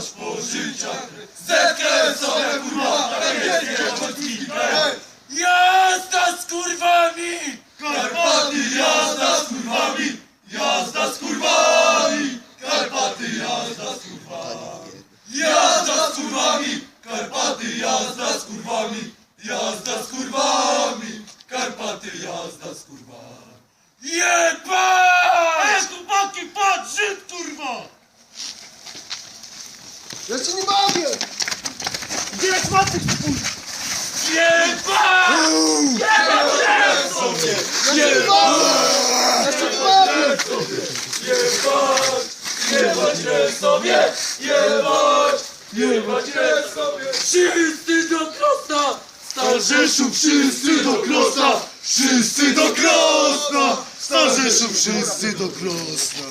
Patrz po życiach Zekręcone kurwa Niemieckie oczki Jazda z kurwami! Karpaty jazda z kurwami! Jazda z kurwami! Karpaty jazda z kurwami! Jazda z kurwami! Karpaty jazda z kurwami! Jazda z kurwami! Karpaty jazda z kurwami! Jeba! Jeszcze nie mogę! Zbierać maty, kurwa! Jebać! Jeszcze nie mogę! Jeszcze nie mogę! Jebać! Jebać je sobie! Jebać! Jebać je sobie! Wszyscy do Krosna! Starzeszów wszyscy do Krosna! Wszyscy do Krosna! Starzeszów wszyscy do Krosna!